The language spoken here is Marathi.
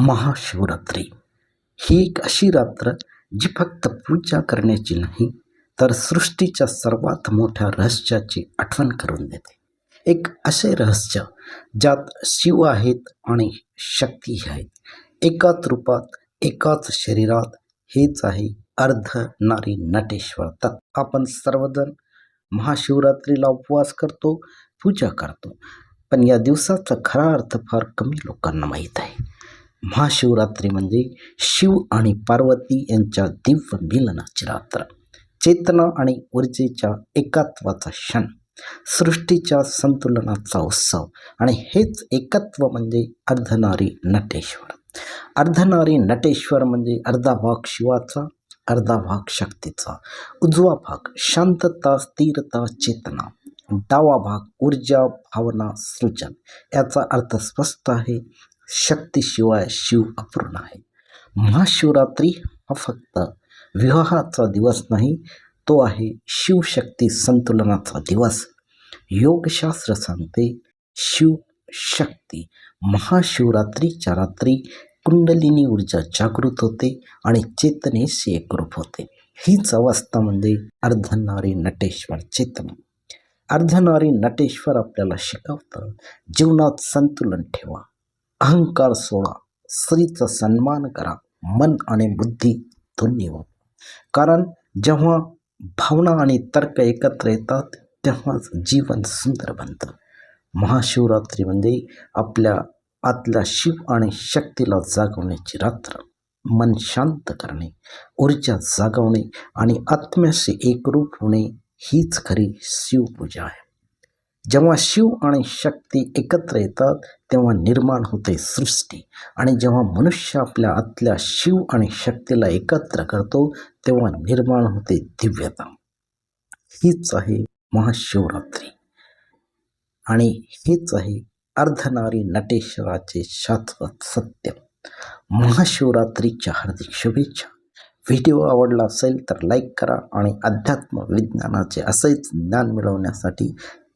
महाशिवरात्री. ही एक अशी रात्र जी फक्त पूजा करण्याची नाही तर सृष्टीच्या सर्वात मोठ्या रहस्याची आठवण करून देते. एक असे रहस्य ज्यात शिव आहेत आणि शक्तीही आहेत. एकाच रूपात एकाच शरीरात हेच आहे अर्ध नारी नटेश्वर. तत् आपण सर्वजण महाशिवरात्रीला उपवास करतो पूजा करतो. पण या दिवसाचा खरा अर्थ फार कमी लोकांना माहीत आहे. महाशिवरात्री म्हणजे शिव आणि पार्वती यांच्या दिव्य मिलनाची रात्र. चेतना आणि ऊर्जेच्या एकात्वाचा क्षण सृष्टीच्या संतुलनाचा उत्सव आणि हेच एकत्व म्हणजे अर्धनारी नटेश्वर. अर्धनारी नटेश्वर म्हणजे अर्धा भाग शिवाचा अर्धा भाग शक्तीचा. उजवा भाग शांतता स्थिरता चेतना. डावा भाग ऊर्जा भावना सृजन. याचा अर्थ स्पष्ट आहे शक्तीशिवाय शिव अपूर्ण आहे. महाशिवरात्री हा फक्त विवाहाचा दिवस नाही तो आहे शिवशक्ती संतुलनाचा दिवस. योगशास्त्र सांगते शिव शक्ती महाशिवरात्रीच्या रात्री कुंडलिनी ऊर्जा जागृत होते आणि चेतनेशी एकरूप होते. हीच अवस्था म्हणजे अर्धनारी नटेश्वर चेतना. अर्धनारी नटेश्वर आपल्याला शिकवतं जीवनात संतुलन ठेवा. अहंकार सोडा स्त्रीचा सन्मान करा मन आणि बुद्धी दोन्ही हो कारण जेव्हा भावना आणि तर्क एकत्र येतात तेव्हाच जीवन सुंदर बनतं. महाशिवरात्री म्हणजे आपल्या आतल्या शिव आणि शक्तीला जागवण्याची रात्र. मन शांत करणे ऊर्जा जागवणे आणि आत्म्याशी एकरूप होणे हीच खरी शिवपूजा आहे. जेव्हा शिव आणि शक्ती एकत्र येतात तेव्हा निर्माण होते सृष्टी. आणि जेव्हा मनुष्य आपल्या आतल्या शिव आणि शक्तीला एकत्र करतो तेव्हा निर्माण होते दिव्यता हीच आहे महाशिवरात्री. आणि हेच आहे अर्धनारी नटेश्वराचे शाश्वत सत्य. महाशिवरात्रीच्या हार्दिक शुभेच्छा. व्हिडिओ आवडला असेल तर लाईक करा आणि अध्यात्म विज्ञानाचे असेच ज्ञान मिळवण्यासाठी